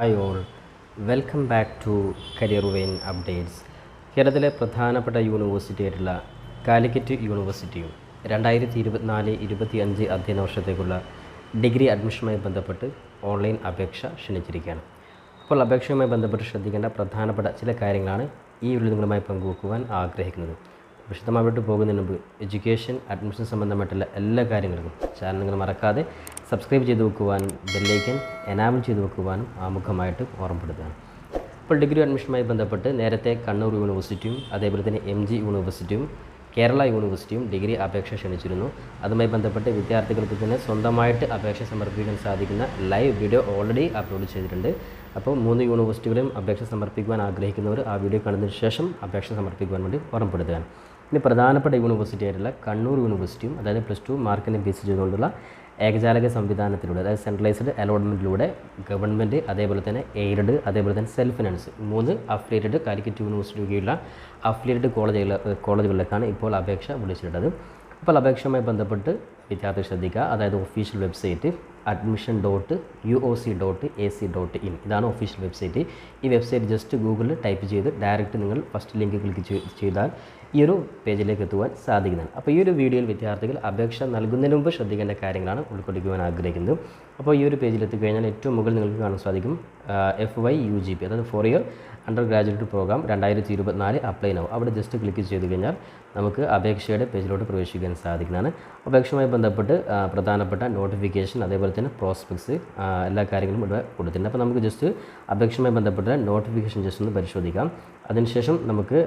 Hi all. Welcome back to career vein updates. കേരളത്തിലെ പ്രധാനപ്പെട്ട university ആയിട്ടുള്ള കാലിക്കറ്റ് യൂണിവേഴ്സിറ്റിയും രണ്ടായിരത്തി ഇരുപത്തിനാല് ഇരുപത്തി അഞ്ച് അധ്യയന വർഷത്തേക്കുള്ള ഡിഗ്രി അഡ്മിഷനുമായി ബന്ധപ്പെട്ട് ഓൺലൈൻ അപേക്ഷ ക്ഷണിച്ചിരിക്കുകയാണ്. അപ്പോൾ അപേക്ഷയുമായി ബന്ധപ്പെട്ട് ശ്രദ്ധിക്കേണ്ട പ്രധാനപ്പെട്ട ചില കാര്യങ്ങളാണ് ഈ ഒരു നിങ്ങളുമായി പങ്കുവെക്കുവാൻ ആഗ്രഹിക്കുന്നത്. വിശദമായിട്ട് പോകുന്നതിന് മുമ്പ് എഡ്യൂക്കേഷൻ അഡ്മിഷൻ സംബന്ധമായിട്ടുള്ള എല്ലാ കാര്യങ്ങൾക്കും ചാനൽ നിങ്ങൾ മറക്കാതെ സബ്സ്ക്രൈബ് ചെയ്ത് വെക്കുവാനും ബെല്ലൈക്കൻ എനാബിൾ ചെയ്ത് വെക്കുവാനും ആമുഖമായിട്ട് ഓർമ്മപ്പെടുത്തുകയാണ് ഇപ്പോൾ ഡിഗ്രി അഡ്മിഷനുമായി ബന്ധപ്പെട്ട് നേരത്തെ കണ്ണൂർ യൂണിവേഴ്സിറ്റിയും അതേപോലെ തന്നെ എം ജി യൂണിവേഴ്സിറ്റിയും കേരള യൂണിവേഴ്സിറ്റിയും ഡിഗ്രി അപേക്ഷ ക്ഷണിച്ചിരുന്നു. അതുമായി ബന്ധപ്പെട്ട് വിദ്യാർത്ഥികൾക്ക് തന്നെ സ്വന്തമായിട്ട് അപേക്ഷ സമർപ്പിക്കാൻ സാധിക്കുന്ന ലൈവ് വീഡിയോ ഓൾറെഡി അപ്ലോഡ് ചെയ്തിട്ടുണ്ട്. അപ്പോൾ മൂന്ന് യൂണിവേഴ്സിറ്റികളും അപേക്ഷ സമർപ്പിക്കുവാൻ ആഗ്രഹിക്കുന്നവർ ആ വീഡിയോ കണ്ടതിന് ശേഷം അപേക്ഷ സമർപ്പിക്കുവാൻ വേണ്ടി ഓർമ്മപ്പെടുത്തുകയാണ് ഇനി പ്രധാനപ്പെട്ട യൂണിവേഴ്സിറ്റി ആയിട്ടുള്ള കണ്ണൂർ യൂണിവേഴ്സിറ്റിയും അതായത് പ്ലസ് ടു മാർക്കിനെ ബേസ് ചെയ്തുകൊണ്ടുള്ള ഏകജാലക സംവിധാനത്തിലൂടെ അതായത് സെൻട്രലൈസ്ഡ് അലോട്ട്മെന്റിലൂടെ ഗവൺമെന്റ് അതേപോലെ തന്നെ എയ്ഡഡ് അതേപോലെ തന്നെ സെൽഫ് ഫിനാൻസ് മൂന്ന് അഫിലിയേറ്റഡ് കാലിക്കറ്റ് യൂണിവേഴ്സിറ്റി കീഴിലുള്ള അഫിലിയേറ്റഡ് കോളേജുകൾ കോളേജുകളിലേക്കാണ് ഇപ്പോൾ അപേക്ഷ വിളിച്ചിട്ടുള്ളത്. അപ്പോൾ അപേക്ഷയുമായി ബന്ധപ്പെട്ട് വിദ്യാർത്ഥി ശ്രദ്ധിക്കുക. അതായത് official website admission dot U O C dot A C dot in ഇതാണ് ഒഫീഷ്യൽ വെബ്സൈറ്റ് ഈ വെബ്സൈറ്റ് ജസ്റ്റ് ഗൂഗിളിൽ ടൈപ്പ് ചെയ്ത് ഡയറക്റ്റ് നിങ്ങൾ ഫസ്റ്റ് ലിങ്ക് ക്ലിക്ക് ചെയ്താൽ ഈ ഒരു പേജിലേക്ക് എത്തുവാൻ സാധിക്കുന്നതാണ്. അപ്പോൾ ഈ ഒരു വീഡിയോയിൽ വിദ്യാർത്ഥികൾ അപേക്ഷ നൽകുന്നതിന് മുമ്പ് ശ്രദ്ധിക്കേണ്ട കാര്യങ്ങളാണ് ഉൾക്കൊള്ളിക്കുവാൻ ആഗ്രഹിക്കുന്നത്. അപ്പോൾ ഈ ഒരു പേജിൽ ഏറ്റവും മുകളിൽ നിങ്ങൾക്ക് കാണാൻ സാധിക്കും F Y U G P അതായത് four year under graduate program രണ്ടായിരത്തി ഇരുപത്തിനാല് അപ്ലൈ നോ അവിടെ ജസ്റ്റ് ക്ലിക്ക് ചെയ്ത് കഴിഞ്ഞാൽ നമുക്ക് അപേക്ഷയുടെ പേജിലോട്ട് പ്രവേശിക്കാൻ സാധിക്കുന്നതാണ്. അപേക്ഷയുമായി ബന്ധപ്പെട്ട് പ്രധാനപ്പെട്ട നോട്ടിഫിക്കേഷൻ അതേപോലെ തന്നെ പ്രോസ്പെക്ട്സ് എല്ലാ കാര്യങ്ങളും ഇവിടെ കൊടുത്തിട്ടുണ്ട്. അപ്പോൾ നമുക്ക് ജസ്റ്റ് അപേക്ഷയുമായി ബന്ധപ്പെട്ട നോട്ടിഫിക്കേഷൻ ജസ്റ്റ് ഒന്ന് പരിശോധിക്കാം. അതിനുശേഷം നമുക്ക്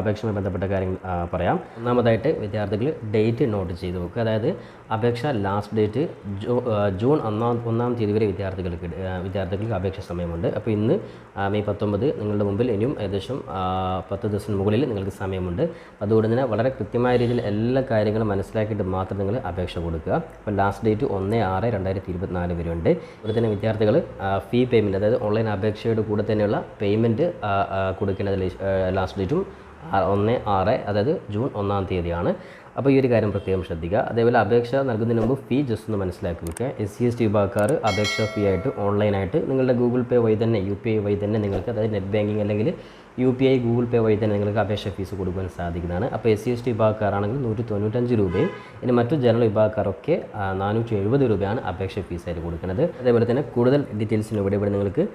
അപേക്ഷയുമായി ബന്ധപ്പെട്ട കാര്യങ്ങൾ പറയാം. ഒന്നാമതായിട്ട് വിദ്യാർത്ഥികൾ ഡേറ്റ് നോട്ട് ചെയ്ത് വെക്കുക. അതായത് അപേക്ഷ ലാസ്റ്റ് ഡേറ്റ് ജൂൺ ഒന്നാം ഒന്നാം തീയതി വരെ വിദ്യാർത്ഥികൾക്ക് വിദ്യാർത്ഥികൾക്ക് അപേക്ഷ സമയമുണ്ട്. അപ്പോൾ ഇന്ന് മെയ് പത്തൊമ്പത് നിങ്ങളുടെ മുമ്പിൽ ഇനിയും ഏകദേശം പത്ത് ദിവസത്തിന് മുകളിൽ നിങ്ങൾക്ക് സമയമുണ്ട്. അതുകൊണ്ട് തന്നെ വളരെ കൃത്യമായ രീതിയിൽ എല്ലാ കാര്യങ്ങളും മനസ്സിലാക്കിയിട്ട് മാത്രം നിങ്ങൾ അപേക്ഷ കൊടുക്കുക. അപ്പോൾ ലാസ്റ്റ് ഡേറ്റ് ഒന്ന് ആറ് രണ്ടായിരത്തി ഇരുപത്തിനാല് വരെ ഉണ്ട് അതുപോലെ തന്നെ വിദ്യാർത്ഥികൾ ഫീ പേയ്മെന്റ് അതായത് ഓൺലൈൻ അപേക്ഷയുടെ കൂടെ തന്നെയുള്ള പേയ്മെന്റ് കൊടുക്കേണ്ടത് ലാസ്റ്റ് ഡേറ്റും ഒന്ന് ആറ് അതായത് ജൂൺ ഒന്നാം തീയതിയാണ്. അപ്പോൾ ഈ ഒരു കാര്യം പ്രത്യേകം ശ്രദ്ധിക്കുക. അതേപോലെ അപേക്ഷ നൽകുന്നതിന് മുമ്പ് ഫീ ജസ്റ്റ് ഒന്ന് മനസ്സിലാക്കി വെക്കുക. എസ് സി എസ് ടി വിഭാഗക്കാർ അപേക്ഷ ഫീ ആയിട്ട് ഓൺലൈനായിട്ട് നിങ്ങളുടെ ഗൂഗിൾ പേ വഴി തന്നെ യു പി ഐ വഴി തന്നെ നിങ്ങൾക്ക് അതായത് നെറ്റ് ബാങ്കിങ് അല്ലെങ്കിൽ U P I Google pay വഴി തന്നെ നിങ്ങൾക്ക് അപേക്ഷ ഫീസ് കൊടുക്കാൻ സാധിക്കുന്നതാണ്. അപ്പോൾ എസ് സി എസ് ടി വിഭാഗക്കാരാണെങ്കിൽ നൂറ്റി തൊണ്ണൂറ്റഞ്ച് രൂപയും ഇനി മറ്റു ജനറൽ വിഭാഗക്കാരൊക്കെ നാനൂറ്റി എഴുപത് രൂപയാണ് അപേക്ഷ ഫീസായിട്ട് കൊടുക്കുന്നത്. അതേപോലെ തന്നെ കൂടുതൽ ഡീറ്റെയിൽസിന് ഇവിടെ ഇവിടെ നിങ്ങൾക്ക്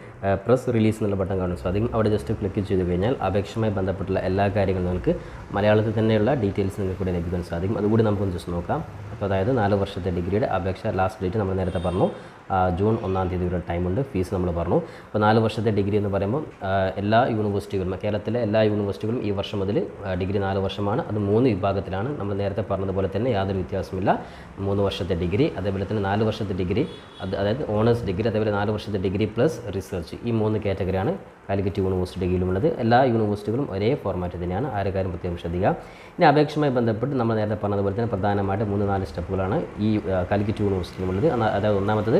പ്രസ് റിലീസ് എന്നുള്ള ബട്ടൺ കാണാൻ സാധിക്കും. അവിടെ ജസ്റ്റ് ക്ലിക്ക് ചെയ്ത് കഴിഞ്ഞാൽ അപേക്ഷയുമായി ബന്ധപ്പെട്ടുള്ള എല്ലാ കാര്യങ്ങളും നിങ്ങൾക്ക് മലയാളത്തിൽ തന്നെയുള്ള ഡീറ്റെയിൽസ് നിങ്ങൾക്ക് ഇവിടെ ലഭിക്കാൻ സാധിക്കും. അതുകൂടി നമുക്കൊന്ന് ജസ്റ്റ് നോക്കാം. അപ്പോൾ അതായത് നാല് വർഷത്തെ ഡിഗ്രിയുടെ അപേക്ഷ ലാസ്റ്റ് ഡേറ്റ് നമ്മൾ നേരത്തെ പറഞ്ഞു. ജൂൺ ഒന്നാം തീയതി വരെ ടൈമുണ്ട് ഫീസ് നമ്മൾ പറഞ്ഞു. അപ്പോൾ നാല് വർഷത്തെ ഡിഗ്രി എന്ന് പറയുമ്പോൾ എല്ലാ യൂണിവേഴ്സിറ്റികളും കേരളത്തിലെ എല്ലാ യൂണിവേഴ്സിറ്റികളും ഈ വർഷം മുതൽ ഡിഗ്രി നാല് വർഷമാണ്. അത് മൂന്ന് വിഭാഗത്തിലാണ്. നമ്മൾ നേരത്തെ പറഞ്ഞതുപോലെ തന്നെ യാതൊരു വ്യത്യാസമില്ല മൂന്ന് വർഷത്തെ ഡിഗ്രി അതേപോലെ തന്നെ നാല് വർഷത്തെ ഡിഗ്രി അത് അതായത് ഓണേഴ്സ് ഡിഗ്രി അതേപോലെ നാല് വർഷത്തെ ഡിഗ്രി പ്ലസ് റിസർച്ച് ഈ മൂന്ന് കാറ്റഗറിയാണ് കാലിക്കറ്റ് യൂണിവേഴ്സിറ്റി യൂണിവേഴ്സിറ്റിയിലുമുള്ളത് എല്ലാ യൂണിവേഴ്സിറ്റികളും ഒരേ ഫോർമാറ്റ് തന്നെയാണ്. ആ ഒരു കാര്യം പ്രത്യേകം ശ്രദ്ധിക്കുക. ഇനി അപേക്ഷയുമായി ബന്ധപ്പെട്ട് നമ്മൾ നേരത്തെ പറഞ്ഞതുപോലെ തന്നെ പ്രധാനമായിട്ട് മൂന്ന് നാല് സ്റ്റെപ്പുകളാണ് ഈ കാലിക്കറ്റ് യൂണിവേഴ്സിറ്റിയിലുള്ളത് അതായത് ഒന്നാമത്തത്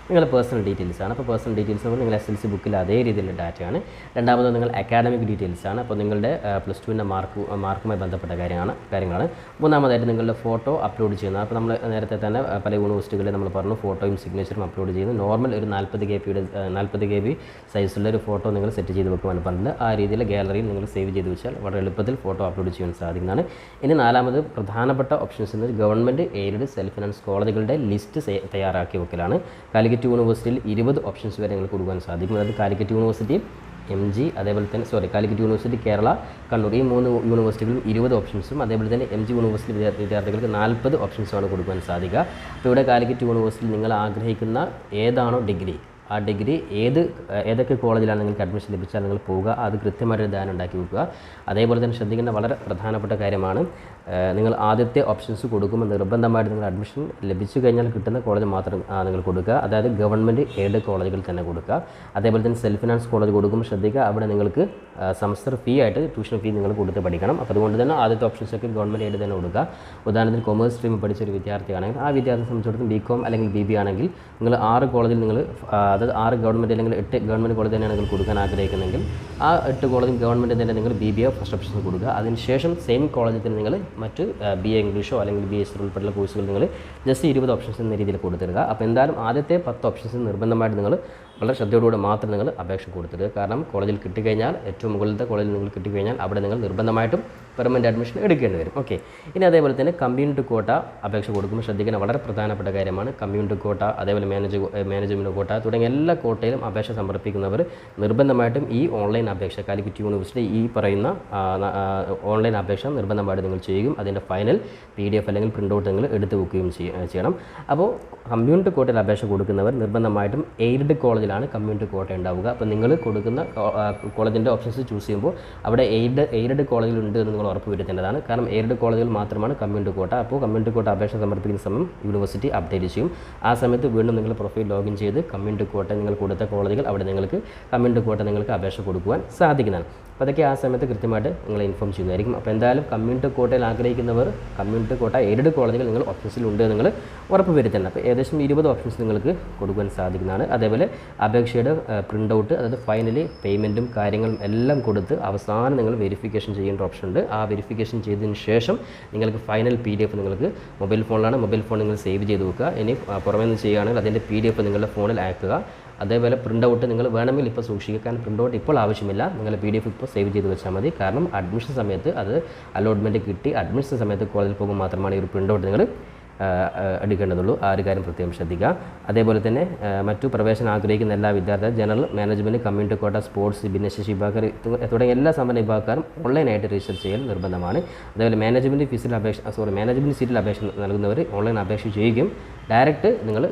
നിങ്ങളുടെ പേഴ്സണൽ ഡീറ്റെയിൽസ് ആണ്. അപ്പോൾ പേഴ്സണൽ ഡീറ്റെയിൽസ് എന്ന് നിങ്ങൾ എസ് എൽ സി ബുക്കിൽ അതേ രീതിയിലുള്ള ഡാറ്റയാണ്. രണ്ടാമത് നിങ്ങൾ അക്കാഡമിക് ഡീറ്റെയിൽസ് ആണ്. അപ്പോൾ നിങ്ങളുടെ പ്ലസ് ടുവിന്റെ മാർക്ക് മാർക്കുമായി ബന്ധപ്പെട്ട കാര്യമാണ് കാര്യങ്ങളാണ്. മൂന്നാമതായിട്ട് നിങ്ങളുടെ ഫോട്ടോ അപ്ലോഡ് ചെയ്യുന്നത്. അപ്പോൾ നമ്മൾ നേരത്തെ തന്നെ പല യൂണിവേഴ്സിറ്റികളിൽ നമ്മൾ പറഞ്ഞു ഫോട്ടോയും സിഗ്നേച്ചറും അപ്ലോഡ് ചെയ്യുന്നു. നോർമൽ ഒരു നാൽപ്പത് കെ പിയുടെ നാൽപ്പത് കെ ബി സൈസുള്ള ഒരു ഫോട്ടോ നിങ്ങൾ സെറ്റ് ചെയ്ത് വെക്കുമെന്ന് പറഞ്ഞിട്ട് ആ രീതിയിൽ ഗാലറിയിൽ നിങ്ങൾ സേവ് ചെയ്ത് വെച്ചാൽ വളരെ എളുപ്പത്തിൽ ഫോട്ടോ അപ്ലോഡ് ചെയ്യാൻ സാധിക്കുന്നതാണ്. ഇനി നാലാമത് പ്രധാനപ്പെട്ട ഓപ്ഷൻസ് എന്നത് ഗവൺമെന്റ് എയ്ഡഡ് സെൽഫ് ഫിനാൻസ് കോളേജുകളുടെ ലിസ്റ്റ് തയ്യാറാക്കി വെക്കലാണ്. കാലിക്കറ്റ് യൂണിവേഴ്സിറ്റിയിൽ ഇരുപത് ഓപ്ഷൻസ് വരെ നിങ്ങൾക്ക് കൊടുക്കാൻ സാധിക്കും. അതായത് കാലിക്കറ്റ് യൂണിവേഴ്സിറ്റി എം ജി അതേപോലെ തന്നെ സോറി കാലിക്കറ്റ് യൂണിവേഴ്സിറ്റി കേരള കണ്ണൂർ ഈ മൂന്ന് യൂണിവേഴ്സിറ്റികളും ഇരുപത് ഓപ്ഷൻസും അതേപോലെ തന്നെ എം ജി യൂണിവേഴ്സിറ്റി വിദ്യാ- വിദ്യാർത്ഥികൾക്ക് നാൽപ്പത് ഓപ്ഷൻസുമാണ് കൊടുക്കാൻ സാധിക്കുക. അപ്പോൾ ഇവിടെ കാലിക്കറ്റ് യൂണിവേഴ്സിറ്റിയിൽ നിങ്ങൾ ആഗ്രഹിക്കുന്ന ഏതാണോ ഡിഗ്രി ആ ഡിഗ്രി ഏത് ഏതൊക്കെ കോളേജിലാണ് നിങ്ങൾക്ക് അഡ്മിഷൻ ലഭിച്ചാൽ നിങ്ങൾ പോവുക. അത് കൃത്യമായിട്ടൊരു ധ്യാനം ഉണ്ടാക്കി വെക്കുക. അതേപോലെ തന്നെ ശ്രദ്ധിക്കേണ്ട വളരെ പ്രധാനപ്പെട്ട കാര്യമാണ് നിങ്ങൾ ആദ്യത്തെ ഓപ്ഷൻസ് കൊടുക്കുമ്പോൾ നിർബന്ധമായിട്ട് നിങ്ങൾ അഡ്മിഷൻ ലഭിച്ചു കഴിഞ്ഞാൽ കിട്ടുന്ന കോളേജ് മാത്രം നിങ്ങൾ കൊടുക്കുക. അതായത് ഗവൺമെന്റ് എയ്ഡ് കോളേജുകൾ തന്നെ കൊടുക്കുക. അതേപോലെ തന്നെ സെൽഫ് ഫിനാൻസ് കോളേജ് കൊടുക്കുമ്പോൾ ശ്രദ്ധിക്കുക. അവിടെ നിങ്ങൾക്ക് സെമസ്റ്റർ ഫീ ആയിട്ട് ട്യൂഷൻ ഫീ നിങ്ങൾ കൊടുത്ത് പഠിക്കണം. അപ്പോൾ അതുകൊണ്ട് തന്നെ ആദ്യത്തെ ഓപ്ഷൻസ് ഒക്കെ ഗവൺമെന്റ് എയ്ഡ് തന്നെ കൊടുക്കുക. ഉദാഹരണത്തിന് കൊമേഴ്സ് സ്ട്രീം പഠിച്ച ഒരു വിദ്യാർത്ഥിയാണെങ്കിൽ ആ വിദ്യാർത്ഥിയെ സംബന്ധിച്ചിടത്തോളം ബി കോം അല്ലെങ്കിൽ ബി ബി ആണെങ്കിൽ നിങ്ങൾ ആറ് കോളേജിൽ നിങ്ങൾ അതായത് ആറ് ഗവൺമെന്റ് അല്ലെങ്കിൽ എട്ട് ഗവൺമെന്റ് കോളേജ് തന്നെ നിങ്ങൾ കൊടുക്കാൻ ആഗ്രഹിക്കുന്നെങ്കിൽ ആ എട്ട് കോളേജും ഗവൺമെന്റ് തന്നെ നിങ്ങൾ B B A first option കൊടുക്കുക അതിനുശേഷം സെയിം കോളേജിൽ തന്നെ നിങ്ങൾ മറ്റ് ബി എ ഇംഗ്ലീഷോ അല്ലെങ്കിൽ ബി എസ് ഉൾപ്പെടെയുള്ള കോഴ്സുകൾ നിങ്ങൾ ജസ്റ്റ് ഇരുപത് ഓപ്ഷൻസ് എന്ന രീതിയിൽ കൊടുത്തിടുക. അപ്പോൾ എന്തായാലും ആദ്യത്തെ പത്ത് ഓപ്ഷൻസ് നിർബന്ധമായിട്ട് നിങ്ങൾ വളരെ ശ്രദ്ധയോടുകൂടി മാത്രം നിങ്ങൾ അപേക്ഷ കൊടുത്തിട്ട് കാരണം കോളേജിൽ കിട്ടിക്കഴിഞ്ഞാൽ ഏറ്റവും മുകളിലത്തെ കോളേജിൽ നിങ്ങൾ കിട്ടിക്കഴിഞ്ഞാൽ അവിടെ നിങ്ങൾ നിർബന്ധമായിട്ടും പെർമനന്റ് അഡ്മിഷൻ എടുക്കേണ്ടി വരും. ഓക്കെ ഇനി അതേപോലെ തന്നെ കമ്മ്യൂണിറ്റി കോട്ട അപേക്ഷ കൊടുക്കുമ്പോൾ ശ്രദ്ധിക്കുന്ന വളരെ പ്രധാനപ്പെട്ട കാര്യമാണ് കമ്മ്യൂണിറ്റി കോട്ട അതേപോലെ മാനേജ് മാനേജ്മെന്റ് കോട്ട തുടങ്ങിയ എല്ലാ കോട്ടയിലും അപേക്ഷ സമർപ്പിക്കുന്നവർ നിർബന്ധമായിട്ടും ഈ ഓൺലൈൻ അപേക്ഷ കാലിക്കറ്റ് യൂണിവേഴ്സിറ്റി ഈ പറയുന്ന ഓൺലൈൻ അപേക്ഷ നിർബന്ധമായിട്ട് നിങ്ങൾ ചെയ്യുകയും അതിന്റെ ഫൈനൽ പി ഡി എഫ് അല്ലെങ്കിൽ പ്രിന്റ് ഔട്ട് നിങ്ങൾ എടുത്ത് വെക്കുകയും ചെയ്യണം. അപ്പോൾ കമ്മ്യൂണിറ്റി കോട്ടയിൽ അപേക്ഷ കൊടുക്കുന്നവർ നിർബന്ധമായിട്ടും എയ്ഡഡ് കോളേജിലാണ് കമ്മ്യൂണിറ്റി കോട്ട ഉണ്ടാവുക. അപ്പോൾ നിങ്ങൾ കൊടുക്കുന്ന കോളേജിന്റെ ഓപ്ഷൻസ് ചൂസ് ചെയ്യുമ്പോൾ അവിടെ എയ്ഡ് എയ്ഡഡ് കോളേജിൽ ഉണ്ട് എന്ന് നിങ്ങൾ ഉറപ്പ് വരുത്തേണ്ടതാണ്. കാരണം എയ്ഡഡ് കോളേജിൽ മാത്രമാണ് കമ്മ്യൂണിറ്റി കോട്ട അപ്പോൾ കമ്മ്യൂണിറ്റി കോട്ട അപേക്ഷ സമർപ്പിക്കുന്ന സമയം യൂണിവേഴ്സിറ്റി അപ്ഡേറ്റ് ചെയ്യും. ആ സമയത്ത് വീണ്ടും നിങ്ങൾ പ്രൊഫൈൽ ലോഗിൻ ചെയ്ത് കമ്മ്യൂണിറ്റി കോട്ട നിങ്ങൾ കൊടുത്ത കോളേജുകൾ അവിടെ നിങ്ങൾക്ക് കമ്മ്യൂണിറ്റി കോട്ട നിങ്ങൾക്ക് അപേക്ഷ കൊടുക്കുവാൻ സാധിക്കുന്നതാണ്. അപ്പോൾ അതൊക്കെ ആ സമയത്ത് കൃത്യമായിട്ട് നിങ്ങളെ ഇൻഫോം ചെയ്യുന്നതായിരിക്കും. അപ്പോൾ എന്തായാലും കമ്മ്യൂണിറ്റി കോട്ടയിൽ ആഗ്രഹിക്കുന്നവർ കമ്മ്യൂണിറ്റി കോട്ട എയ്ഡഡ് കോളേജുകൾ നിങ്ങൾ ഓപ്ഷൻസിലുണ്ട് നിങ്ങൾ ഉറപ്പ് വരുത്തണം അപ്പോൾ ഏകദേശം ഇരുപത് ഓപ്ഷൻസ് നിങ്ങൾക്ക് കൊടുക്കാൻ സാധിക്കുന്നതാണ്. അതേപോലെ അപേക്ഷയുടെ പ്രിന്റ് ഔട്ട് അതായത് ഫൈനലി പേയ്മെന്റും കാര്യങ്ങളും എല്ലാം കൊടുത്ത് അവസാനം നിങ്ങൾ വെരിഫിക്കേഷൻ ചെയ്യേണ്ട ഓപ്ഷൻ ഉണ്ട്. ആ വെരിഫിക്കേഷൻ ചെയ്തതിന് ശേഷം നിങ്ങൾക്ക് ഫൈനൽ പി ഡി എഫ് നിങ്ങൾക്ക് മൊബൈൽ ഫോണിലാണ് മൊബൈൽ ഫോൺ നിങ്ങൾ സേവ് ചെയ്ത് വെക്കുക. ഇനി പുറമേ നിന്ന് ചെയ്യുകയാണെങ്കിൽ അതിന്റെ പി ഡി എഫ് നിങ്ങളുടെ ഫോണിൽ അയക്കുക അതേപോലെ പ്രിന്റ് ഔട്ട് നിങ്ങൾ വേണമെങ്കിൽ ഇപ്പോൾ സൂക്ഷിക്കുക. കാരണം പ്രിന്റ് ഔട്ട് ഇപ്പോൾ ആവശ്യമില്ല. നിങ്ങൾ പി ഡി എഫ് ഇപ്പോൾ സേവ് ചെയ്ത് വെച്ചാൽ മതി. കാരണം അഡ്മിഷൻ സമയത്ത് അത് അലോട്ട്മെന്റ് കിട്ടി. അഡ്മിഷൻ സമയത്ത് കോളേജിൽ പോകുമ്പോൾ മാത്രമാണ് ഈ ഒരു പ്രിന്റ് ഔട്ട് നിങ്ങൾ എടുക്കേണ്ടതുള്ളൂ. ആ ഒരു കാര്യം പ്രത്യേകം ശ്രദ്ധിക്കുക. അതേപോലെ തന്നെ മറ്റു പ്രവേശനം ആഗ്രഹിക്കുന്ന എല്ലാ വിദ്യാർത്ഥികളും general management community quota sports ഭിന്നശേഷി വിഭാഗക്കാർ തുടങ്ങിയ എല്ലാ സമ്പന്ന വിഭാഗക്കാരും ഓൺലൈനായിട്ട് രജിസ്റ്റർ ചെയ്യൽ നിർബന്ധമാണ്. അതേപോലെ മാനേജ്മെന്റ് ഫീസിൽ അപേക്ഷ സോറി മാനേജ്മെന്റ് സീറ്റിൽ അപേക്ഷ നൽകുന്നവർ ഓൺലൈൻ അപേക്ഷ ചെയ്യുകയും ഡയറക്റ്റ് നിങ്ങൾ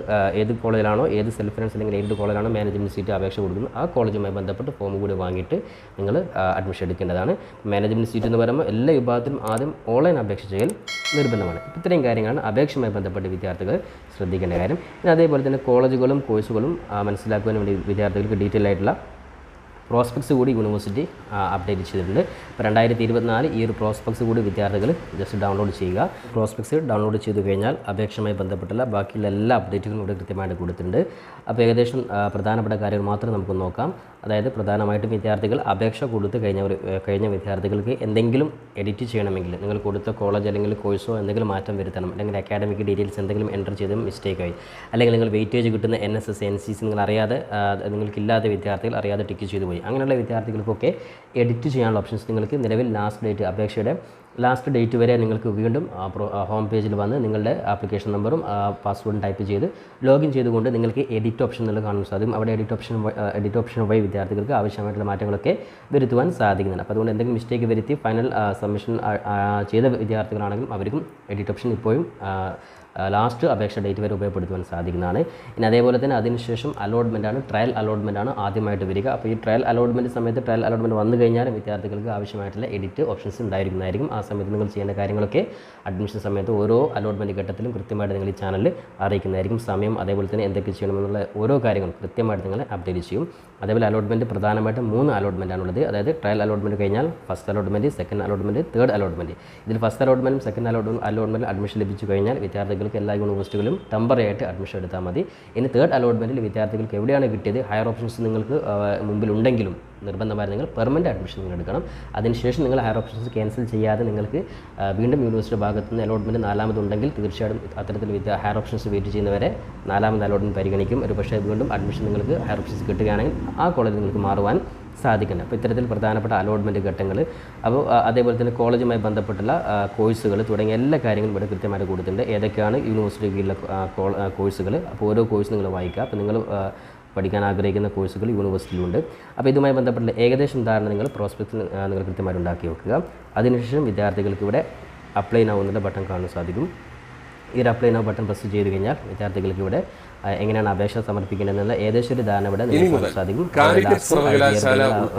ഏത് കോളേജിലാണോ ഏത് സെൽഫ് ഫിനാൻസ് അല്ലെങ്കിൽ ഏത് കോളേജിലാണോ മാനേജ്മെന്റ് സീറ്റ് അപേക്ഷ കൊടുക്കുന്നത് ആ കോളേജുമായി ബന്ധപ്പെട്ട് ഫോം കൂടി വാങ്ങിയിട്ട് നിങ്ങൾ അഡ്മിഷൻ എടുക്കേണ്ടതാണ്. മാനേജ്മെന്റ് സീറ്റ് എന്ന് പറയുമ്പോൾ എല്ലാ വിഭാഗത്തിലും ആദ്യം ഓൺലൈൻ അപേക്ഷ ചെയ്യൽ നിർബന്ധമാണ്. ഇത്രയും കാര്യങ്ങളാണ്. അപേക്ഷയുമായി ബന്ധപ്പെട്ട് വിദ്യാർത്ഥികൾ ശ്രദ്ധിക്കേണ്ട കാര്യം. പിന്നെ അതേപോലെ തന്നെ കോളേജുകളും കോഴ്സുകളും മനസ്സിലാക്കുവാൻ വേണ്ടി വിദ്യാർത്ഥികൾക്ക് ഡീറ്റെയിൽ ആയിട്ടുള്ള പ്രോസ്പെക്ട്സ് കൂടി യൂണിവേഴ്സിറ്റി അപ്ഡേറ്റ് ചെയ്തിട്ടുണ്ട്. അപ്പോൾ രണ്ടായിരത്തി ഇരുപത്തിനാല് ഈ ഒരു പ്രോസ്പെക്ട്സ് കൂടി വിദ്യാർത്ഥികൾ ജസ്റ്റ് ഡൗൺലോഡ് ചെയ്യുക. പ്രോസ്പെക്ട്സ് ഡൗൺലോഡ് ചെയ്ത് കഴിഞ്ഞാൽ അപേക്ഷയുമായി ബന്ധപ്പെട്ടുള്ള ബാക്കിയുള്ള എല്ലാ അപ്ഡേറ്റുകളും ഇവിടെ കൃത്യമായിട്ട് കൊടുത്തിട്ടുണ്ട്. അപ്പോൾ ഏകദേശം പ്രധാനപ്പെട്ട കാര്യങ്ങൾ മാത്രം നമുക്ക് നോക്കാം. അതായത് പ്രധാനമായിട്ടും വിദ്യാർത്ഥികൾ അപേക്ഷ കൊടുത്ത് കഴിഞ്ഞവർ കഴിഞ്ഞ വിദ്യാർത്ഥികൾക്ക് എന്തെങ്കിലും എഡിറ്റ് ചെയ്യണമെങ്കിൽ നിങ്ങൾ കൊടുത്ത കോളേജ് അല്ലെങ്കിൽ കോഴ്സോ എന്തെങ്കിലും മാറ്റം വരുത്തണം അല്ലെങ്കിൽ അക്കാഡമിക് ഡീറ്റെയിൽസ് എന്തെങ്കിലും എന്റർ ചെയ്ത് മിസ്റ്റേക്കായി അല്ലെങ്കിൽ നിങ്ങൾ വെയിറ്റേജ് കിട്ടുന്ന N S S N C C നിങ്ങൾ അറിയാതെ നിങ്ങൾക്കില്ലാത്ത വിദ്യാർത്ഥികൾ അറിയാതെ ടിക്ക് ചെയ്തു പോയി. അങ്ങനെയുള്ള വിദ്യാർത്ഥികൾക്കൊക്കെ എഡിറ്റ് ചെയ്യാനുള്ള ഓപ്ഷൻസ് നിങ്ങൾക്ക് നിലവിൽ ലാസ്റ്റ് ഡേറ്റ് അപേക്ഷയുടെ ലാസ്റ്റ് ഡേറ്റ് വരെ നിങ്ങൾക്ക് വീണ്ടും ഹോം പേജിൽ വന്ന് നിങ്ങളുടെ ആപ്ലിക്കേഷൻ നമ്പറും പാസ്വേഡും ടൈപ്പ് ചെയ്ത് ലോഗിൻ ചെയ്തുകൊണ്ട് നിങ്ങൾക്ക് എഡിറ്റ് ഓപ്ഷൻ എന്നുള്ളത് കാണാൻ സാധിക്കും. അവിടെ എഡിറ്റ് ഓപ്ഷൻ എഡിറ്റ് ഓപ്ഷൻ വഴി വിദ്യാർത്ഥികൾക്ക് ആവശ്യമായിട്ടുള്ള മാറ്റങ്ങളൊക്കെ വരുത്തുവാൻ സാധിക്കുന്നതാണ്. അപ്പോൾ അതുകൊണ്ട് എന്തെങ്കിലും മിസ്റ്റേക്ക് വരുത്തി ഫൈനൽ സബ്മിഷൻ ചെയ്ത വിദ്യാർത്ഥികളാണെങ്കിലും അവർക്കും എഡിറ്റ് ഓപ്ഷൻ ഇപ്പോഴും ലാസ്റ്റ് അപേക്ഷ ഡേറ്റ് വരെ ഉപയോഗപ്പെടുത്തുവാൻ സാധിക്കുന്നതാണ്. ഇനി അതേപോലെ തന്നെ അതിനുശേഷം അലോട്ട്മെന്റ് ആണ് ട്രയൽ അലോട്ട്മെന്റ് ആണ് ആദ്യമായിട്ട് വരിക. അപ്പോൾ ഈ ട്രയൽ അലോട്ട്മെന്റ് സമയത്ത് ട്രയൽ അലോട്ട്മെന്റ് വന്നു കഴിഞ്ഞാൽ വിദ്യാർത്ഥികൾക്ക് ആവശ്യമായിട്ടുള്ള എഡിറ്റ് ഓപ്ഷൻസ് ഉണ്ടായിരിക്കുന്നതായിരിക്കും ആ സമയത്ത് നിങ്ങൾ ചെയ്യേണ്ട കാര്യങ്ങളൊക്കെ അഡ്മിഷൻ സമയത്ത് ഓരോ അലോട്ട്മെന്റ് ഘട്ടത്തിലും കൃത്യമായിട്ട് നിങ്ങൾ ഈ ചാനലിൽ അറിയിക്കുന്നതായിരിക്കും. സമയം അതേപോലെ തന്നെ എന്തൊക്കെ ചെയ്യണമെന്നുള്ള ഓരോ കാര്യങ്ങളും കൃത്യമായിട്ട് നിങ്ങൾ അപ്ഡേറ്റ് ചെയ്യും. അതേപോലെ അലോട്ട്മെന്റ് പ്രധാനമായിട്ടും മൂന്ന് അലോട്ട്മെന്റ് ആണുള്ളത് അതായത് ട്രയൽ അലോട്ട്മെന്റ് കഴിഞ്ഞാൽ first allotment second allotment third allotment ഇതിൽ ഫസ്റ്റ് അലോട്ട്മെന്റും സെക്കൻഡ് അലോട്ട്മെന്റ് അലോട്ട്മെന്റ് അഡ്മിഷൻ ലഭിച്ചു കഴിഞ്ഞാൽ വിദ്യാർത്ഥികൾക്ക് എല്ലാ യൂണിവേഴ്സിറ്റികളും ടെമ്പററി ആയിട്ട് അഡ്മിഷൻ എടുത്താൽ മതി. ഇനി തേർഡ് അലോട്ട്മെന്റിൽ വിദ്യാർത്ഥികൾക്ക് എവിടെയാണ് കിട്ടിയത്? ഹയർ ഓപ്ഷൻസ് നിങ്ങൾക്ക് മുമ്പിലുണ്ടെങ്കിലും നിർബന്ധമായി നിങ്ങൾ പെർമനന്റ് അഡ്മിഷൻ നിങ്ങൾ എടുക്കണം. അതിനുശേഷം നിങ്ങൾ ഹയർ ഓപ്ഷൻസ് ക്യാൻസൽ ചെയ്യാതെ നിങ്ങൾക്ക് വീണ്ടും യൂണിവേഴ്സിറ്റി ഭാഗത്ത് നിന്ന് അലോട്ട്മെന്റ് നാലാമതുണ്ടെങ്കിൽ തീർച്ചയായിട്ടും അത്തരത്തിൽ വിദ്യ ഹയർ ഓപ്ഷൻസ് വെയിറ്റ് ചെയ്യുന്നവരെ നാലാമത് അലോട്ട്മെന്റ് പരിഗണിക്കും. ഒരു പക്ഷേ വീണ്ടും അഡ്മിഷൻ നിങ്ങൾക്ക് ഹയർ ഓപ്ഷൻസ് കിട്ടുകയാണെങ്കിൽ ആ കോളേജ് നിങ്ങൾക്ക് മാറുവാൻ സാധിക്കുന്നത് അപ്പോൾ ഇത്തരത്തിൽ പ്രധാനപ്പെട്ട അലോട്ട്മെന്റ് ഘട്ടങ്ങൾ അപ്പോൾ അതേപോലെ തന്നെ കോളേജുമായി ബന്ധപ്പെട്ടുള്ള കോഴ്സുകൾ തുടങ്ങിയ എല്ലാ കാര്യങ്ങളും ഇവിടെ കൃത്യമായിട്ട് കൊടുത്തിട്ടുണ്ട്. ഏതൊക്കെയാണ് യൂണിവേഴ്സിറ്റി കോഴ്സുകൾ അപ്പോൾ ഓരോ കോഴ്സ് നിങ്ങൾ വായിക്കുക. അപ്പോൾ നിങ്ങൾ പഠിക്കാൻ ആഗ്രഹിക്കുന്ന കോഴ്സുകൾ യൂണിവേഴ്സിറ്റിയിലുണ്ട്. അപ്പോൾ ഇതുമായി ബന്ധപ്പെട്ട ഏകദേശം ധാരണ നിങ്ങൾ പ്രോസ്പെക്ട് നിങ്ങൾ കൃത്യമായിട്ട് ഉണ്ടാക്കി വെക്കുക. അതിനുശേഷം വിദ്യാർത്ഥികൾക്ക് ഇവിടെ അപ്ലൈ നാവുന്നുള്ള ബട്ടൺ കാണാൻ സാധിക്കും. ഈ ഒരു അപ്ലൈ നോ ബട്ടൺ പ്രസ് ചെയ്ത് കഴിഞ്ഞാൽ വിദ്യാർത്ഥികൾക്ക് ഇവിടെ എങ്ങനെയാണ് അപേക്ഷ സമർപ്പിക്കേണ്ടതെന്നുള്ള ഏകദേശം ഒരു ധാരണ ഇവിടെ നിങ്ങൾക്ക് സാധിക്കും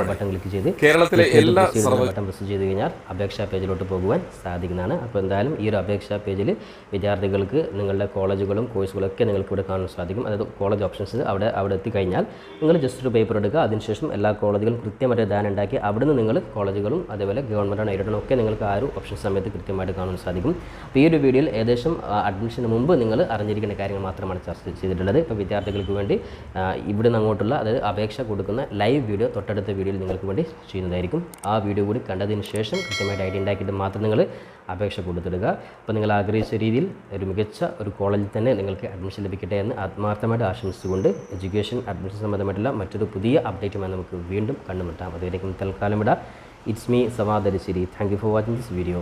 ബട്ടൺ ക്ലിക്ക് ചെയ്ത് കേരളത്തിലെ എല്ലാ ബട്ടൺ പ്രസ് ചെയ്ത് കഴിഞ്ഞാൽ അപേക്ഷാ പേജിലോട്ട് പോകുവാൻ സാധിക്കുന്നതാണ്. അപ്പോൾ എന്തായാലും ഈ ഒരു അപേക്ഷാ പേജിൽ വിദ്യാർത്ഥികൾക്ക് നിങ്ങളുടെ കോളേജുകളും കോഴ്സുകളും ഒക്കെ നിങ്ങൾക്ക് ഇവിടെ കാണാൻ സാധിക്കും. അതായത് കോളേജ് ഓപ്ഷൻസ് അവിടെ അവിടെ എത്തിക്കഴിഞ്ഞാൽ നിങ്ങൾ ജസ്റ്റ് ഒരു പേപ്പർ എടുക്കുക. അതിനുശേഷം എല്ലാ കോളേജുകളും കൃത്യമായിട്ട് ധാരണ ഉണ്ടാക്കി അവിടുന്ന് നിങ്ങൾ കോളേജുകളും അതേപോലെ ഗവൺമെന്റാണ് എയ്ഡഡും ഒക്കെ നിങ്ങൾക്ക് ആ ഒരു ഓപ്ഷൻ സമയത്ത് കൃത്യമായിട്ട് കാണാൻ സാധിക്കും. അപ്പോൾ ഈ ഒരു വീഡിയോയിൽ ഏകദേശം അഡ്മിഷന് മുമ്പ് നിങ്ങൾ അറിഞ്ഞിരിക്കേണ്ട കാര്യങ്ങൾ മാത്രമാണ് ചർച്ച ചെയ്തിട്ടുള്ളത്. ഇപ്പോൾ വിദ്യാർത്ഥികൾക്ക് വേണ്ടി ഇവിടുന്ന് അങ്ങോട്ടുള്ള അതായത് അപേക്ഷ കൊടുക്കുന്ന ലൈവ് വീഡിയോ തൊട്ടടുത്ത വീഡിയോയിൽ നിങ്ങൾക്ക് വേണ്ടി ചെയ്യുന്നതായിരിക്കും. ആ വീഡിയോ കൂടി കണ്ടതിന് ശേഷം കൃത്യമായിട്ട് ഐഡി ഉണ്ടാക്കിയിട്ട് മാത്രം നിങ്ങൾ അപേക്ഷ കൊടുത്തിടുക. അപ്പോൾ നിങ്ങൾ ആഗ്രഹിച്ച രീതിയിൽ ഒരു മികച്ച ഒരു കോളേജിൽ തന്നെ നിങ്ങൾക്ക് അഡ്മിഷൻ ലഭിക്കട്ടെ എന്ന് ആത്മാർത്ഥമായിട്ട് ആശംസിച്ചുകൊണ്ട് എഡ്യൂക്കേഷൻ അഡ്മിഷൻ സംബന്ധമായിട്ടുള്ള മറ്റൊരു പുതിയ അപ്ഡേറ്റുമായി നമുക്ക് വീണ്ടും കണ്ടുമുട്ടാം. അതുവരേക്കും തൽക്കാലം ഇടാം it's me Savadarisseri thank you for watching this video